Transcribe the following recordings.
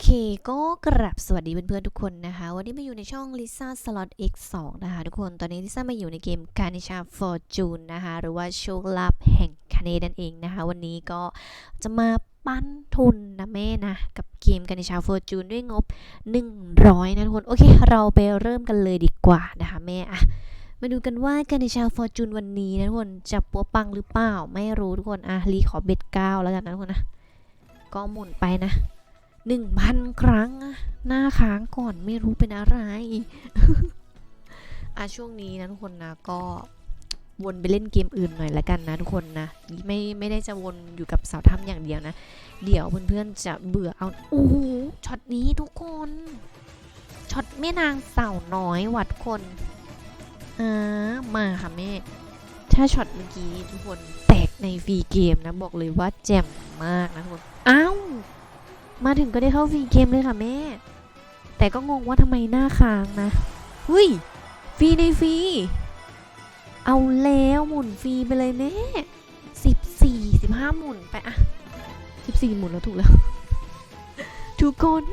เคก็กราบสวัสดีเพื่อนๆทุกคนนะคะ วันนี้มาอยู่ในช่อง Lisa Slot X2 นะคะทุกคนตอนนี้ลิซ่ามาอยู่ในเกม c a n i s h a Fortune นะคะ หรือว่าโชคลาภแห่งคาเนนั่นเองนะคะ วันนี้ก็จะมาปั้นทุนนะแม่นะ กับเกม Carnisha Fortune ด้วยงบ 100 นะทุกคน โอเค เราไปเริ่มกันเลยดีกว่านะคะแม่อะมาดูกันว่า Carnisha Fortune วันนี้นะทุกคนจะปัวปังหรือเปล่า ไม่รู้ทุกคน อะรีขอเบ็ดเก้าแล้วกันนะทุกคนนะ ก็หมุนไปนะ หนึ่งพันครั้ง หน้าค้างก่อนไม่รู้เป็นอะไร อะช่วงนี้นะทุกคนนะก็วนไปเล่นเกมอื่นหน่อยละกันนะทุกคนนะไม่ไม่ได้จะวนอยู่กับสาวถ้ำอย่างเดียวนะ เดี๋ยวเพื่อนๆจะเบื่อเอาโอ้โหช็อตนี้ทุกคนช็อตแม่นางสาวน้อยวัดคนอ่ามาค่ะแม่ถ้าช็อตเมื่อกี้ทุกคนแตกในฟรีเกมนะบอกเลยว่าแจ่มมากนะทุกคนอ้าว มาถึงก็ได้เข้าฟรีเกมเลยค่ะแม่ แต่ก็งงว่าทำไมหน้าค้างนะเฮ้ยฟรีในฟรี เอาแล้วหมุนฟรีไปเลยแม่สิบสี่สิบห้าหมุนไปอะสิบสี่หมุนแล้วถูกแล้ว ทุกคน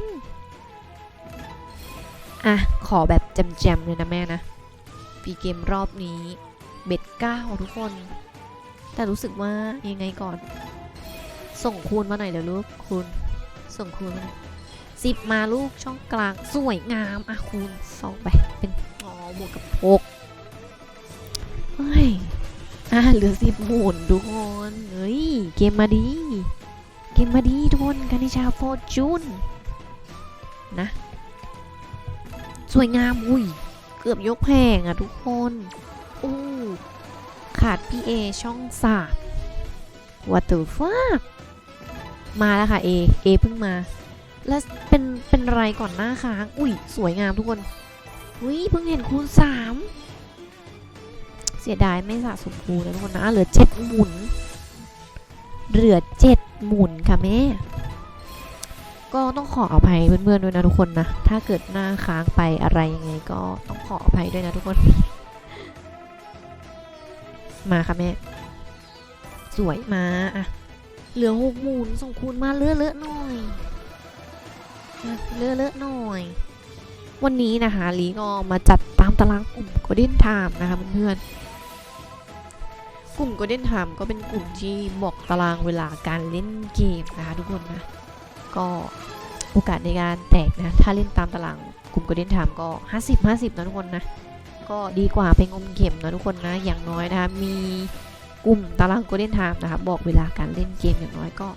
อะ ขอแบบแจมๆเลยนะแม่นะฟรีเกมรอบนี้ เบ็ดเก้าทุกคน แต่รู้สึกว่ายังไงก่อน ส่งคูณมาหน่อยเดี๋ยวลูกคูณ ส่งคูณสิบมาลูกช่องกลางสวยงามอะคูณสองไปเป็นอ๋อบวกกับหกเฮ้ยอะเหลือสิบหมุนทุกคนเฮ้ยเกมมาดีเกมมาดีทุกคนกานิชาโฟจูนนะ สวยงามอุ้ยเกือบยกแพงอะทุกคนอู้ขาดพี่เอช่องสาม What the fuck มาแล้วค่ะ A A เพิ่งมา แล้วเป็นเป็นไรก่อนหน้าค้าง อุ้ยสวยงามทุกคน อุ้ยเพิ่งเห็นคูณสามเสียดายไม่สะสมคูณนะทุกคนนะ เหลือเจ็ดหมุน เหลือเจ็ดหมุนค่ะแม่ ก็ต้องขออภัยเพื่อนๆด้วยนะทุกคนนะ ถ้าเกิดหน้าค้างไปอะไรยังไงก็ต้องขออภัยด้วยนะทุกคน มาค่ะแม่ สวยมาอะ เหลือหกหมุนส่งคูณมาเลือะเลอะหน่อยเลือะเลอะหน่อย วันนี้นะคะลีก็มาจัดตามตารางกลุ่ม Golden Time นะคะเพื่อนๆกลุ่ม Golden Time ก็เป็นกลุ่มที่บอกตารางเวลาการเล่นเกมนะคะทุกคนนะก็โอกาสในการแตกนะ ถ้าเล่นตามตารางกลุ่ม Golden Time ก็ 50 50นะทุกคนนะ ก็ดีกว่าไปงมเข็มนะทุกคนนะ อย่างน้อยนะคะมี กลุ่มตาราง Golden Time นะคะบอกเวลาการเล่นเกมอย่างน้อยก็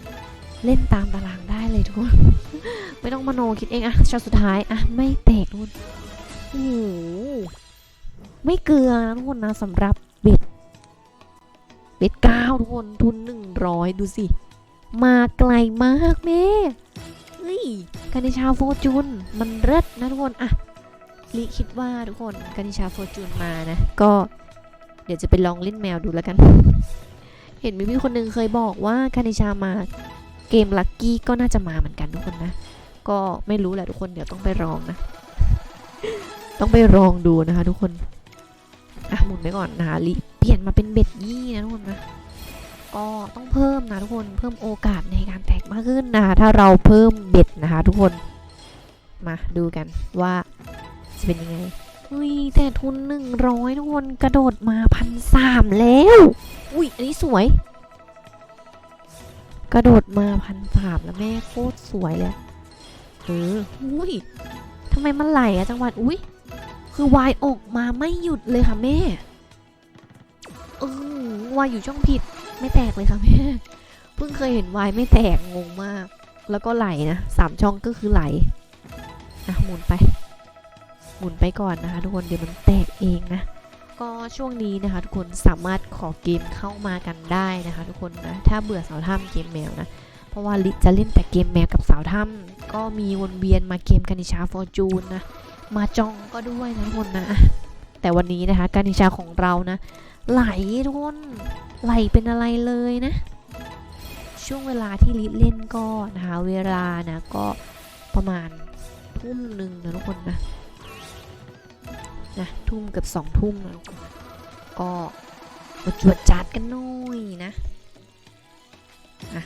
เล่นตามตารางได้เลยทุกคน ไม่ต้องมโนคิดเองอะช็อตสุดท้ายอะไม่แตกทุกคนโอ้โหไม่เกลือนะทุกคนนะสำหรับเบ็ดเบ็ดเก้าทุกคนทุนหนึ่งร้อยดูสิ มาไกลมากแม่เฮ้ยกานิชาโฟจูนมันเลิศนะทุกคนอะลิคิดว่าทุกคนกานิชาโฟจูนมานะ ก็ เดี๋ยวจะไปลองเล่นแมวดูแล้วกัน เห็นมีพี่คนหนึงเคยบอกว่าคานิชามาเกมลัคกี้ก็น่าจะมาเหมือนกันทุกคนนะ ก็ไม่รู้แหละทุกคนเดี๋ยวต้องไปลองนะ ต้องไปลองดูนะคะทุกคน อะหมุนไปก่อนนะคะลิเปลี่ยนมาเป็นเบ็ดยี่นะทุกคนนะก็ต้องเพิ่มนะทุกคนเพิ่มโอกาสในการแตกมากขึ้นนะคะถ้าเราเพิ่มเบ็ดนะคะทุกคน มาดูกันว่าจะเป็นยังไง อุ้ยแต่ทุนหนึ่งร้อยทุกคนกระโดดมาพันสามแล้ว อุ้ยอันนี้สวย กระโดดมาพันสามแล้วแม่โคตรสวยเลยเอออุ้ยทำไมมันไหลอะจังหวัดอุ้ยคือวายออกมาไม่หยุดเลยค่ะแม่เออวายอยู่ช่องผิดไม่แตกเลยค่ะแม่เพิ่งเคยเห็นวายไม่แตกงงมาก แล้วก็ไหลนะสามช่องก็คือไหลอะหมุนไป หมุนไปก่อนนะคะ ทุกคนเดี๋ยวมันแตกเองนะก็ช่วงนี้นะคะ ทุกคนสามารถขอเกมเข้ามากันได้นะคะ ทุกคนนะถ้าเบื่อสาวถ้ำเกมแมวนะเพราะว่าลิจะเล่นแต่เกมแมวกับสาวถ้ำก็มีวนเวียนมาเกมกานิชาฟอร์จูนนะมาจองก็ด้วยนะทุกคนนะแต่วันนี้นะคะกานิชาของเรานะไหลทุกคนไหลเป็นอะไรเลยนะ ช่วงเวลาที่ลิเล่นก็นะคะเวลานะก็ประมาณทุ่มหนึ่งนะทุกคนนะ นะทุ่มเกับสองทุ่มแล้วก็มาจวดจัดกันหน่อยนะอะ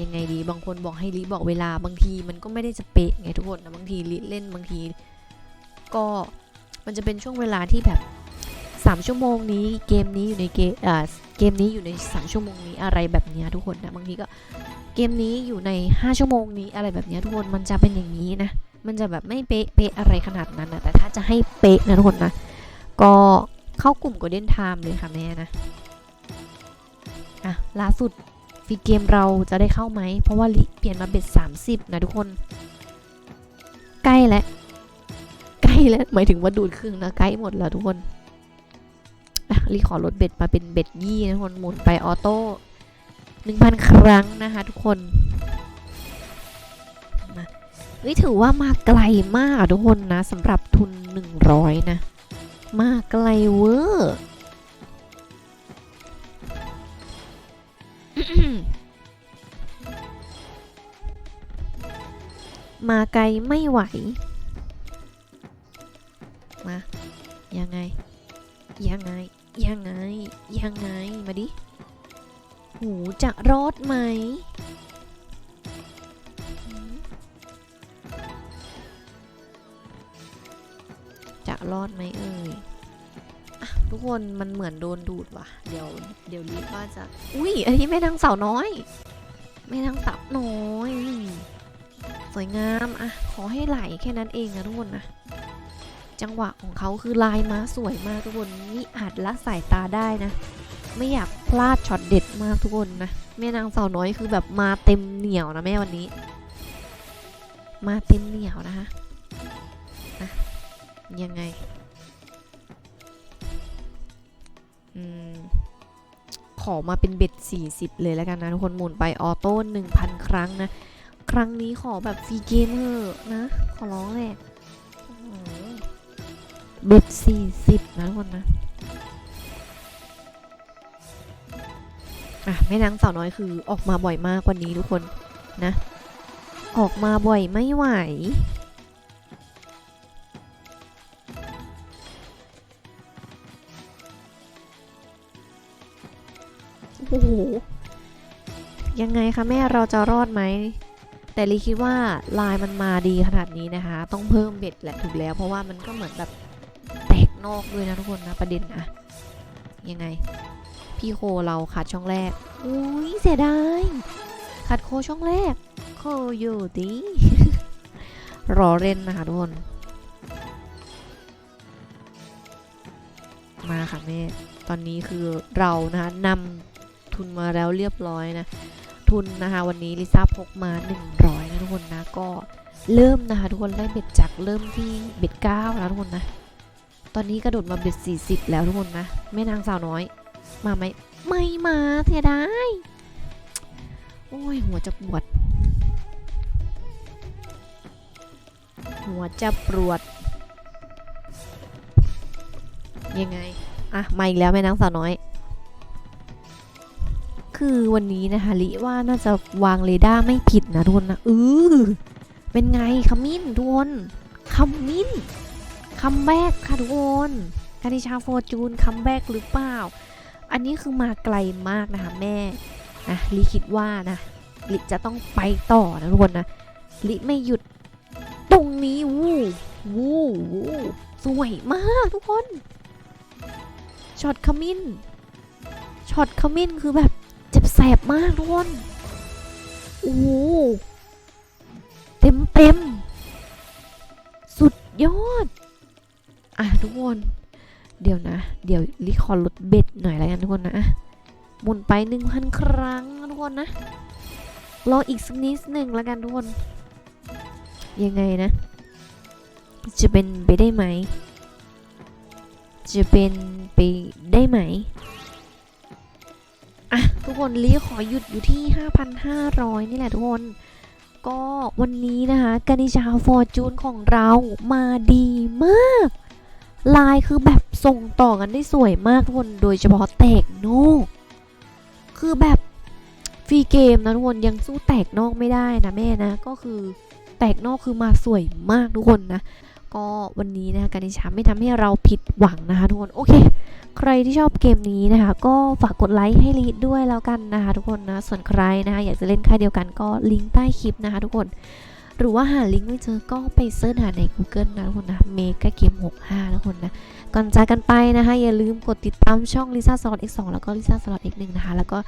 ยังไงดีบางคนบอกให้ลิบอกเวลาบางทีมันก็ไม่ได้จะเป๊ะไงทุกคนนะบางทีลิเล่นบางที ก็มันจะเป็นช่วงเวลาที่แบบ3ชั่วโมงนี้เกมนี้อยู่ในเกมอ่าเกมนี้อยู่ใน 3 ชั่วโมงนี้อะไรแบบนี้ทุกคนนะบางทีก็เกมนี้อยู่ใน 5 ชั่วโมงนี้อะไรแบบนี้ทุกคนมันจะเป็นอย่างนี้นะ มันจะแบบไม่เป๊ะเป๊ะอะไรขนาดนั้นนะแต่ถ้าจะให้เป๊ะนะทุกคนนะก็เข้ากลุ่ม Golden Time เลยค่ะแม่นะอะล่าสุดฟรีเกมเราจะได้เข้าไหม เพราะว่าเปลี่ยนมาเบ็ด30 นะทุกคน ใกล้แล้ว ใกล้แล้ว หมายถึงว่าดูดครึ่งนะ ใกล้หมดแล้วทุกคนอะลิขอลดเบ็ดมาเป็นเบ็ดยี่นะทุกคนหมุนไปออโต้1,000ครั้งนะคะทุกคน เฮ้ยถือว่ามาไกลมากทุกคนนะสำหรับทุน 100 นะ มาไกลเวอร์มาไกลไม่ไหว มา ยังไง ยังไง ยังไง ยังไง มาดิ หูจะรอดไหม รอดไหมเอ่ยทุกคนมันเหมือนโดนดูดว่ะ เดี๋ยว เดี๋ยวรีบว่าจะ อุ้ย อันนี้แม่นางสาวน้อย แม่นางสาวน้อย สวยงามอะขอให้ไหลแค่นั้นเองนะทุกคนนะ จังหวะของเขาคือลายม้าสวยมากทุกคน นี่อาจละสายตาได้นะ ไม่อยากพลาดช็อตเด็ดมากทุกคนนะ แม่นางสาวน้อยคือแบบมาเต็มเหนียวนะแม่วันนี้ มาเต็มเหนียวนะคะ ยังไง อืม ขอมาเป็นเบ็ด 40 เลยแล้วกันนะ ทุกคนหมุนไปออโต้1,000 ครั้งนะ ครั้งนี้ขอแบบฟรีเกมเถอะนะ ขอร้องแหละเบ็ด 40 นะทุกคนนะอะแม่นางสาวน้อยคือออกมาบ่อยมากว่านี้ทุกคนนะ ออกมาบ่อยไม่ไหว โอ้โห ยังไงคะแม่เราจะรอดไหม แต่ลีคิดว่าลายมันมาดีขนาดนี้นะคะ ต้องเพิ่มเบ็ดแหละถูกแล้ว เพราะว่ามันก็เหมือนแบบแตกนอกด้วยนะทุกคนนะประเด็นอะยังไง พี่โคเราขาดช่องแรกอุ้ยเสียดายขาดโคช่องแรก โคอยู่ดีรอเล่นนะคะทุกคนมาค่ะแม่ ตอนนี้คือเรานะคะนำ ทุนมาแล้วเรียบร้อยนะ ทุนนะคะวันนี้ลิซ่าพกมา 100 นะทุกคนนะก็เริ่มนะคะทุกคนได้เบ็ดจากเริ่มที่เบ็ด9แล้วทุกคนนะ ตอนนี้กระโดดมาเบ็ด40 แล้วทุกคนนะแม่นางสาวน้อย มาไหมไม่มาเสียดายโอ้ยหัวจะปวด หัวจะปวดยังไง อะ มาอีกแล้วแม่นางสาวน้อย คือวันนี้นะคะลิว่าน่าจะวางเรดาร์ไม่ผิดนะทุกคนนะเออเป็นไงขมิ้นทุกคนขมิ้นคัมแบกค่ะทุกคนกานิชาโฟจูนคัมแบกหรือเปล่า อันนี้คือมาไกลมากนะคะแม่นะลิคิดว่านะลิจะต้องไปต่อนะทุกคนนะลิไม่หยุดตรงนี้วู้วู้วู้สวยมากทุกคนช็อตขมิ้นช็อตขมิ้นคือแบบ แสบมากทุกคน โอ้โหเต็มเต็ม สุดยอด อะทุกคน เดี๋ยวนะ เดี๋ยวลิขอลดเบ็ดหน่อยแล้วกันทุกคนนะหมุนไป1,000ครั้งทุกคนนะ รออีกสักนิดหนึ่งแล้วกันทุกคน ยังไงนะ จะเป็นไปได้ไหม จะเป็นไปได้ไหม ทุกคนลีขอหยุดอยู่ที่ 5,500 นี่แหละทุกคน ก็วันนี้นะคะกานิชาฟอร์จูนของเรามาดีมาก ลายคือแบบส่งต่อกันได้สวยมากทุกคน โดยเฉพาะแตกนอกคือแบบฟรีเกมนะทุกคนยังสู้แตกนอกไม่ได้นะแม่นะ ก็คือแตกนอกคือมาสวยมากทุกคนนะ ก็วันนี้นะคะการิชาไม่ทำให้เราผิดหวังนะคะทุกคนโอเค ใครที่ชอบเกมนี้นะคะ ก็ฝากกดไลค์ให้ลีดด้วยแล้วกันนะคะทุกคนนะส่วนใครนะคะอยากจะเล่นค่ายเดียวกันก็ลิงก์ใต้คลิปนะคะทุกคน หรือว่าหาลิงก์ไม่เจอก็ไปเสิร์ชหาใน Google นะทุกคนนะเมกาเกม65ทุกคนนะก่อนจากกันไปนะคะ อย่าลืมกดติดตามช่อง Lisa Slot X2 แล้วก็ Lisa Slot X1 นะคะ แล้วก็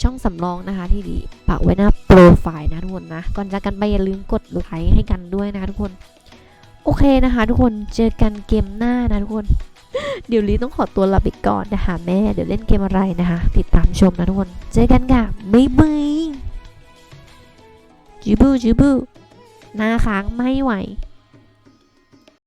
ช่องสำรองนะคะ ที่ดีปักไว้หน้าโปรไฟล์นะทุกคนนะก่อนจากกันไปอย่าลืมกดไลค์ให้กันด้วยนะคะทุกคน โอเคนะคะ ทุกคนเจอกันเกมหน้านะทุกคน เดี๋ยวลีต้องขอตัวลาไปก่อนนะคะแม่เดี๋ยวเล่นเกมอะไรนะคะ ติดตามชมนะทุกคน เจอกันค่ะบ๊ายบายจูบูจูบูหน้าค้างไม่ไหว